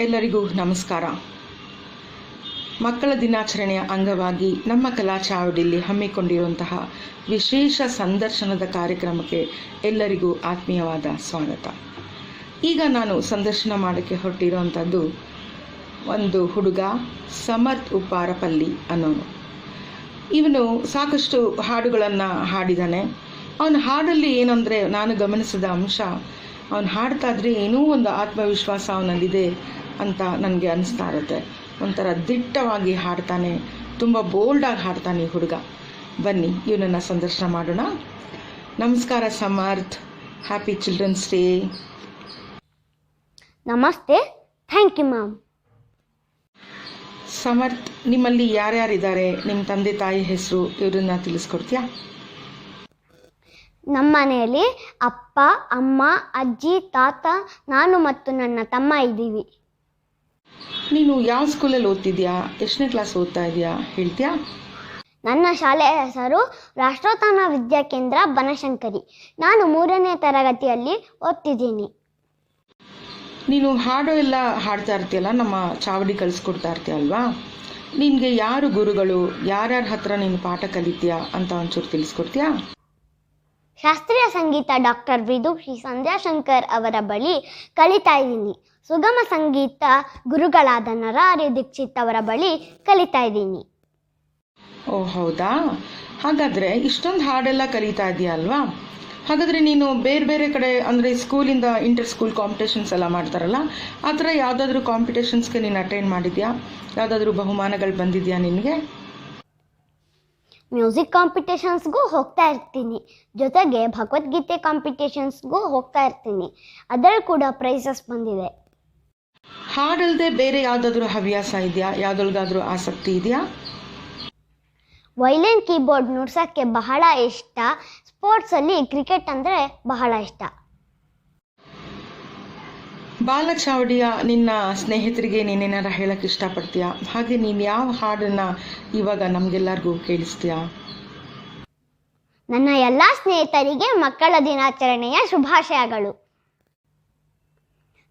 ಎಲ್ಲರಿಗೂ ನಮಸ್ಕಾರ. ಮಕ್ಕಳ ದಿನಾಚರಣೆಯ ಅಂಗವಾಗಿ ನಮ್ಮ ಕಲಾ ಚಾವಡಿಯಲ್ಲಿ ಹಮ್ಮಿಕೊಂಡಿರುವಂತಹ ವಿಶೇಷ ಸಂದರ್ಶನದ ಕಾರ್ಯಕ್ರಮಕ್ಕೆ ಎಲ್ಲರಿಗೂ ಆತ್ಮೀಯವಾದ ಸ್ವಾಗತ. ಈಗ ನಾನು ಸಂದರ್ಶನ ಮಾಡೋಕ್ಕೆ ಹೊರಟಿರುವಂಥದ್ದು ಒಂದು ಹುಡುಗ ಸಮರ್ಥ್ ಉಪ್ಪಾರಪಲ್ಲಿ ಅನ್ನೋನು. ಇವನು ಸಾಕಷ್ಟು ಹಾಡುಗಳನ್ನು ಹಾಡಿದ್ದಾನೆ ಅವನ ಹಾಡಲ್ಲಿ ಏನಂದರೆ ನಾನು ಗಮನಿಸಿದ ಅಂಶ, ಅವನು ಹಾಡ್ತಾ ಇದ್ರೆ ಏನೋ ಒಂದು ಆತ್ಮವಿಶ್ವಾಸ ಅವನಲ್ಲಿದೆ. ಅಂತ ನನಗೆ ಅನಿಸ್ತಾ ಇರುತ್ತೆ ಒಂಥರ ದಿಟ್ಟವಾಗಿ ಹಾಡ್ತಾನೆ ತುಂಬ ಬೋಲ್ಡಾಗಿ ಹಾಡ್ತಾನೆ ಈ ಹುಡುಗ. ಬನ್ನಿ ಇವನನ್ನು ಸಂದರ್ಶನ ಮಾಡೋಣ. ನಮಸ್ಕಾರ ಸಮರ್ಥ್. ಹ್ಯಾಪಿ ಚಿಲ್ಡ್ರನ್ಸ್ ಡೇ ನಮಸ್ತೆ. ಥ್ಯಾಂಕ್ ಯು ಮ್ಯಾಮ್ ಸಮರ್ಥ್ ನಿಮ್ಮಲ್ಲಿ ಯಾರ್ಯಾರಿದ್ದಾರೆ? ನಿಮ್ಮ ತಂದೆ ತಾಯಿ ಹೆಸರು ಇವರನ್ನ ತಿಳಿಸ್ಕೊಡ್ತೀಯಾ? ನಮ್ಮ ಮನೆಯಲ್ಲಿ ಅಪ್ಪ ಅಮ್ಮ ಅಜ್ಜಿ ತಾತ ನಾನು ಮತ್ತು ನನ್ನ ತಮ್ಮ ಇದ್ದೀವಿ. ನೀನು ಯಾವ ಸ್ಕೂಲಲ್ಲಿ ಓದ್ತಿದ್ಯಾ? ಎಷ್ಟನೇ ಕ್ಲಾಸ್ ಓದ್ತಾ ಇದೆಯಾ? ಹೇಳ್ತೀಯಾ? ನನ್ನ ಶಾಲೆಯ ಹೆಸರು ರಾಷ್ಟ್ರೋತ್ಥಾನ ವಿದ್ಯಾಕೇಂದ್ರ ಬನಶಂಕರಿ. ನಾನು ಮೂರನೇ ತರಗತಿಯಲ್ಲಿ ಓದ್ತಿದ್ದೀನಿ. ನೀನು ಹಾಡು ಎಲ್ಲ ಹಾಡ್ತಾ ಇರ್ತೀಯಲ್ಲ ನಮ್ಮ ಚಾವಡಿ ಕಲಿಸ್ಕೊಡ್ತಾ ಇರ್ತೀಯ ಅಲ್ವಾ? ನಿನಗೆ ಯಾರು ಗುರುಗಳು? ಯಾರ್ಯಾರ ಹತ್ರ ನೀನು ಪಾಠ ಕಲಿತೀಯಾ ಅಂತ ಒಂಚೂರು ತಿಳಿಸ್ಕೊಡ್ತೀಯಾ? ಶಾಸ್ತ್ರೀಯ ಸಂಗೀತ ಡಾಕ್ಟರ್ ವಿದು ಶ್ರೀ ಸಂಧ್ಯಾಶಂಕರ್ ಅವರ ಬಳಿ ಕಲಿತಾ ಇದ್ದೀನಿ. ಸುಗಮ ಸಂಗೀತ ಗುರುಗಳಾದ ನರಾರಿ ದೀಕ್ಷಿತ್ ಅವರ ಬಳಿ ಕಲಿತಾ ಇದ್ದೀನಿ. ಓ ಹೌದಾ? ಹಾಗಾದರೆ ಇಷ್ಟೊಂದು ಹಾಡೆಲ್ಲ ಕಲಿತಾ ಇದೆಯಾ ಅಲ್ವಾ? ಹಾಗಾದರೆ ನೀನು ಬೇರೆ ಬೇರೆ ಕಡೆ ಅಂದರೆ ಸ್ಕೂಲಿಂದ ಇಂಟರ್ ಸ್ಕೂಲ್ ಕಾಂಪಿಟೇಷನ್ಸ್ ಎಲ್ಲ ಮಾಡ್ತಾರಲ್ಲ ಆ ಥರ ಯಾವುದಾದ್ರೂ ಕಾಂಪಿಟೇಷನ್ಸ್ಗೆ ನೀನು ಅಟೆಂಡ್ ಮಾಡಿದ್ಯಾ? ಯಾವುದಾದ್ರೂ ಬಹುಮಾನಗಳು ಬಂದಿದೆಯಾ ನಿನಗೆ? ಮ್ಯೂಸಿಕ್ ಕಾಂಪಿಟೇಷನ್ಸ್ಗೂ ಹೋಗ್ತಾ ಇರ್ತೀನಿ. ಜೊತೆಗೆ ಭಗವದ್ಗೀತೆ ಕಾಂಪಿಟೇಷನ್ಸ್ಗೂ ಹೋಗ್ತಾ ಇರ್ತೀನಿ. ಅದರಲ್ಲಿ ಕೂಡ ಪ್ರೈಸಸ್ ಬಂದಿದೆ. ಹಾಡಲ್ಲದೆ ಬೇರೆ ಯಾವುದಾದ್ರೂ ಹವ್ಯಾಸ ಇದೆಯಾ? ಯಾವುದ್ರಲ್ಗಾದ್ರೂ ಆಸಕ್ತಿ ಇದೆಯಾ? ವೈಲೆನ್ ಕೀಬೋರ್ಡ್ ನುಡ್ಸೋಕ್ಕೆ ಬಹಳ ಇಷ್ಟ. ಸ್ಪೋರ್ಟ್ಸಲ್ಲಿ ಕ್ರಿಕೆಟ್ ಅಂದ್ರೆ ಬಹಳ ಇಷ್ಟ. ಬಾಲಚಾವಡಿಯ ನಿನ್ನ ಸ್ನೇಹಿತರಿಗೆ ನೀನೇನಾರ ಹೇಳಕ್ಕೆ ಇಷ್ಟಪಡ್ತೀಯಾ? ಹಾಗೆ ನೀನು ಯಾವ ಹಾಡನ್ನ ಇವಾಗ ನಮಗೆಲ್ಲರಿಗೂ ಕೇಳಿಸ್ತೀಯಾ? ನನ್ನ ಎಲ್ಲ ಸ್ನೇಹಿತರಿಗೆ ಮಕ್ಕಳ ದಿನಾಚರಣೆಯ ಶುಭಾಶಯಗಳು.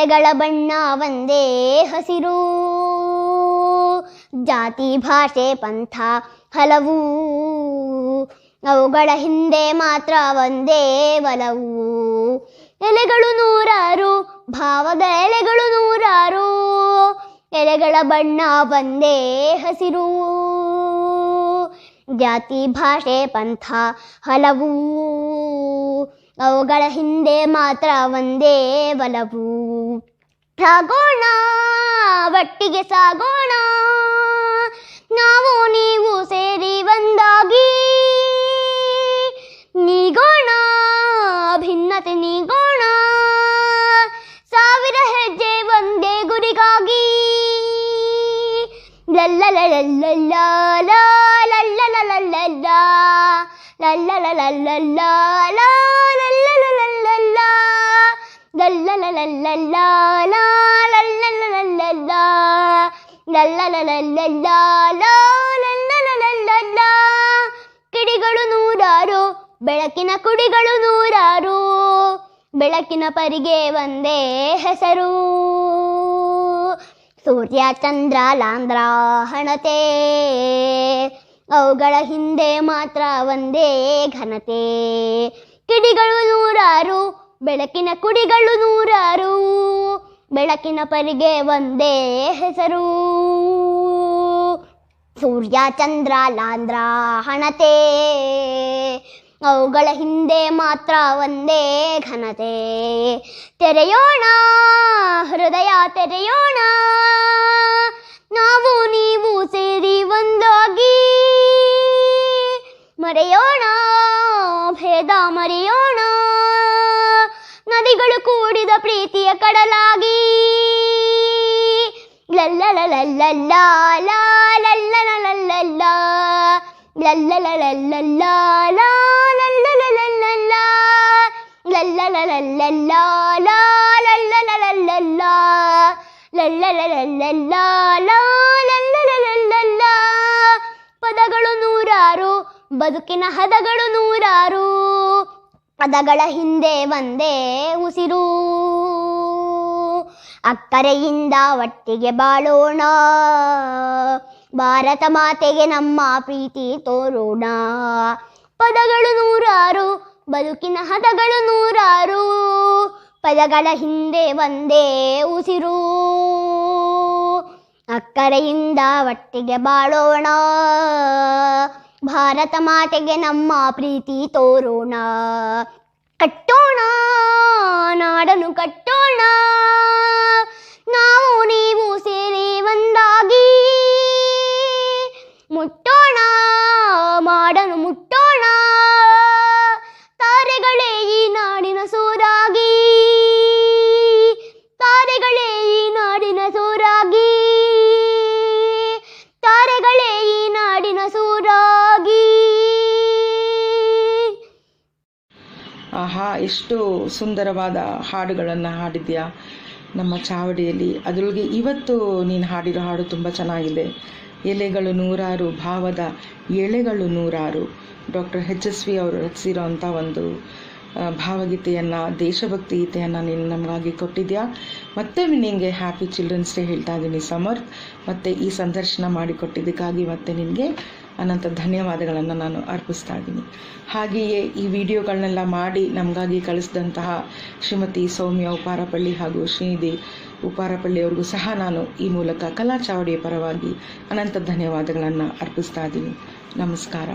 ಎಲೆಗಳ ಬಣ್ಣ ಒಂದೇ ಹಸಿರು. ಜಾತಿ, ಭಾಷೆ, ಪಂಥ ಹಲವು. ಅವುಗಳ ಹಿಂದೆ ಮಾತ್ರ ಒಂದೇ ಒಲವು. ಎಲೆಗಳು ನೂರಾರು, ಭಾವದ ಎಲೆಗಳು ನೂರಾರು. ಎಲೆಗಳ ಬಣ್ಣ ಒಂದೇ ಹಸಿರು. ಜಾತಿ, ಭಾಷೆ, ಪಂಥ ಹಲವು. ಅವುಗಳ ಹಿಂದೆ ಮಾತ್ರ ಒಂದೇ ಒಲವು. ಸಾಗೋಣ, ಒಟ್ಟಿಗೆ ಸಾಗೋಣ. ನಾವು ನೀವು ಸೇರಿ ಒಂದಾಗಿ. ನೀಗೋಣ, ಭಿನ್ನತೆ ನೀಗೋಣ. ಸಾವಿರ ಹೆಜ್ಜೆ ಒಂದೇ ಗುರಿಗಾಗಿ. ಲಲ್ಲಲಲಲ್ಲಲ್ಲ ಕಿಡಿಗಳು ನೂರಾರು ಬೆಳಕಿನ ಕುಡಿಗಳು ನೂರಾರು ಬೆಳಕಿನ ಪರಿಗೆ ಒಂದೇ ಹೆಸರು ಸೂರ್ಯ ಚಂದ್ರ ಲಾಂದ್ರ ಹಣತೆ ಅವುಗಳ ಹಿಂದೆ ಮಾತ್ರ ಒಂದೇ ಘನತೆ ಕಿಡಿಗಳು ನೂರಾರು ಬೆಳಕಿನ ಕುಡಿಗಳು ನೂರಾರು, ಬೆಳಕಿನ ಪರಿಗೆ ಒಂದೇ ಹೆಸರು. ಸೂರ್ಯ, ಚಂದ್ರ ಲಾಂದ್ರ ಹಣತೆ. ಅವುಗಳ ಹಿಂದೆ ಮಾತ್ರ ಒಂದೇ ಘನತೆ. ತೆರೆಯೋಣ, ಹೃದಯ ತೆರೆಯೋಣ. ನಾವು ನೀವು ಸೇರಿ ಒಂದಾಗಿ. ಮರೆಯೋಣ, ಭೇದ ಮರೆಯೋಣ. ಲಲ್ಲಲಲಲ್ಲಾ, ಪ್ರೀತಿಯ ಕಡಲಾಗಿ ಪದಗಳು ನೂರಾರು ಬದುಕಿನ ಹದಗಳು ನೂರಾರು ಪದಗಳ ಹಿಂದೆ ಒಂದೇ ಉಸಿರು. ಅಕ್ಕರೆಯಿಂದ ಒಟ್ಟಿಗೆ ಬಾಳೋಣ. ಭಾರತ ಮಾತೆಗೆ ನಮ್ಮ ಪ್ರೀತಿ ತೋರೋಣ. ಪದಗಳು ನೂರಾರು, ಬದುಕಿನ ಹದಗಳು ನೂರಾರು. ಪದಗಳ ಹಿಂದೆ ಒಂದೇ ಉಸಿರು. ಅಕ್ಕರೆಯಿಂದ ಒಟ್ಟಿಗೆ ಬಾಳೋಣ. ಭಾರತ ಮಾತೆಗೆ ನಮ್ಮ ಪ್ರೀತಿ ತೋರೋಣ. ಕಟ್ಟೋಣ ನಾಡನು ಕಟ್ಟೋಣ. ನಾವು ನೀವು ಎಷ್ಟು ಸುಂದರವಾದ ಹಾಡುಗಳನ್ನು ಹಾಡಿದ್ಯಾ? ನಮ್ಮ ಚಾವಡಿಯಲ್ಲಿ. ಅದರೊಳಗೆ ಇವತ್ತು ನೀನು ಹಾಡಿರೋ ಹಾಡು ತುಂಬ ಚೆನ್ನಾಗಿದೆ. ಎಲೆಗಳು ನೂರಾರು, ಭಾವದ ಎಳೆಗಳು ನೂರಾರು. ಡಾಕ್ಟರ್ ಹೆಚ್ ಎಸ್ ವಿ ಅವರು ರಚಿಸಿರೋ ಅಂಥ ಒಂದು ಭಾವಗೀತೆಯನ್ನು, ದೇಶಭಕ್ತಿ ಗೀತೆಯನ್ನು ನೀನು ನಮಗಾಗಿ ಕೊಟ್ಟಿದ್ಯಾ? ಮತ್ತೆ ನಿನಗೆ ಹ್ಯಾಪಿ ಚಿಲ್ಡ್ರನ್ಸ್ ಡೇ ಹೇಳ್ತಾ ಇದ್ದೀನಿ ಸಮರ್ಥ್. ಮತ್ತು ಈ ಸಂದರ್ಶನ ಮಾಡಿಕೊಟ್ಟಿದ್ದಕ್ಕಾಗಿ ಮತ್ತೆ ನಿನಗೆ ಅನಂತ ಧನ್ಯವಾದಗಳನ್ನು ನಾನು ಅರ್ಪಿಸ್ತಾ ಇದ್ದೀನಿ. ಹಾಗೆಯೇ ಈ ವಿಡಿಯೋಗಳನ್ನೆಲ್ಲ ಮಾಡಿ ನಮಗಾಗಿ ಕಳಿಸಿದಂತಹ ಶ್ರೀಮತಿ ಸೌಮ್ಯ ಉಪಾರಪಳ್ಳಿ ಹಾಗೂ ಶ್ರೀನಿಧಿ ಉಪಾರಪಳ್ಳಿಯವ್ರಿಗೂ ಸಹ ನಾನು ಈ ಮೂಲಕ ಕಲಾ ಚಾವಡಿಯ ಪರವಾಗಿ ಅನಂತ ಧನ್ಯವಾದಗಳನ್ನು ಅರ್ಪಿಸ್ತಾ ಇದ್ದೀನಿ. ನಮಸ್ಕಾರ.